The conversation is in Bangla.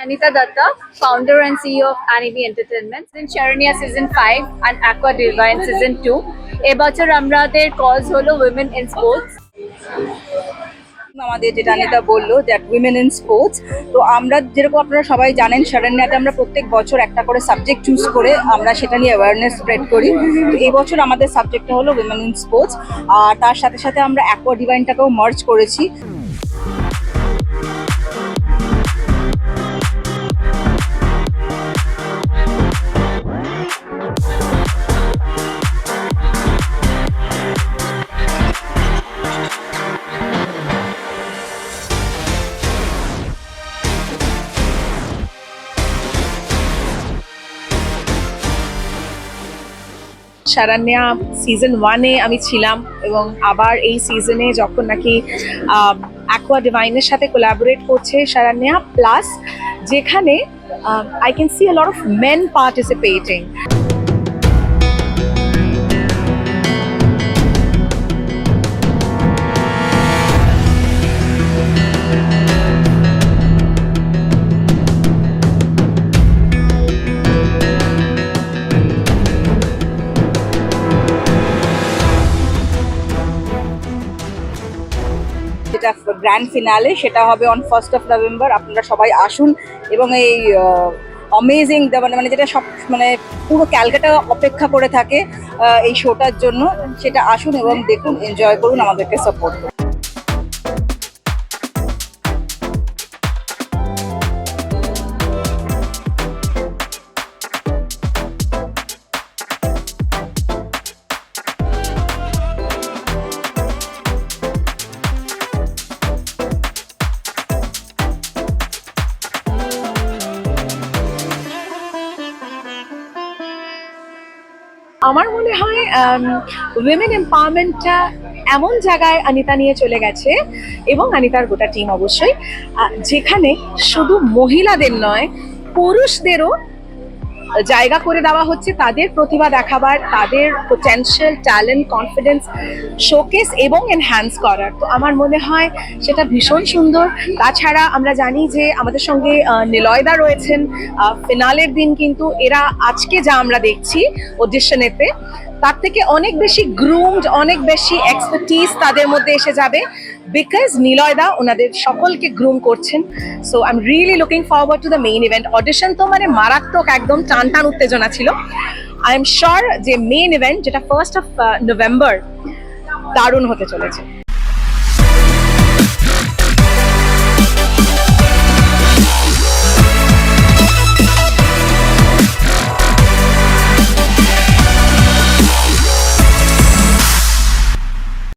Anita Datta, founder and CEO of Anibi Entertainment. In Charania Season 5 and Aqua Divine Season 2. এবছর আমাদের কজ হলো উইমেন ইন স্পোর্টস আমাদের যেটা অনিতা বলল দ্যাট উইমেন ইন স্পোর্টস তো আমরা যেরকম আপনারা সবাই জানেন শারণ্যাতে আমরা প্রত্যেক বছর একটা করে সাবজেক্ট চুজ করে আমরা সেটা নিয়ে অ্যাওয়ারনেস স্প্রেড করি তো এই বছর আমাদের সাবজেক্টটা হলো উইমেন ইন স্পোর্টস আর তার সাথে সাথে আমরা অ্যাকোয়া ডিভাইনটাকেও মার্চ করেছি শারান্যা সিজন ওয়ানে আমি ছিলাম এবং আবার এই সিজনে যখন নাকি অ্যাকোয়া ডিভাইনের সাথে কোলাবোরেট করছে শারান্যা প্লাস যেখানে I can see a lot of men participating যেটা গ্র্যান্ড ফিনালে সেটা হবে অন ফার্স্ট অফ নভেম্বর আপনারা সবাই আসুন এবং এই অমেজিং মানে মানে যেটা সব মানে পুরো ক্যালকাটা অপেক্ষা করে থাকে এই শোটার জন্য, সেটা আসুন এবং দেখুন এনজয় করুন, আমাদেরকে সাপোর্ট করুন। আমার মনে হয় উইমেন এম্পাওয়ারমেন্টটা এমন জায়গায় আনিতা নিয়ে চলে গেছে এবং আনিতার গোটা টিম অবশ্যই যেখানে শুধু মহিলাদের নয়, পুরুষদেরও জায়গা করে দেওয়া হচ্ছে তাদের প্রতিভা দেখাবার, তাদের পোটেনশিয়াল ট্যালেন্ট কনফিডেন্স শোকেস এবং এনহ্যান্স করার। তো আমার মনে হয় সেটা ভীষণ সুন্দর। তাছাড়া আমরা জানি যে আমাদের সঙ্গে নিলয়দা রয়েছেন। ফিনালের দিন কিন্তু এরা আজকে যা আমরা দেখছি অডিশনেতে তার থেকে অনেক বেশি গ্রুমড অনেক বেশি এক্সপার্টিস তাদের মধ্যে এসে যাবে। বিকজ নিলয়দা ওনাদের সকলকে গ্রুম করছেন। So I am really looking forward to the main event audition তো মানে মারাত্মক একদম টান টান উত্তেজনা ছিল। আই এম শিওর যে মেইন ইভেন্ট যেটা ফার্স্ট অফ নভেম্বর দারুণ হতে চলেছে।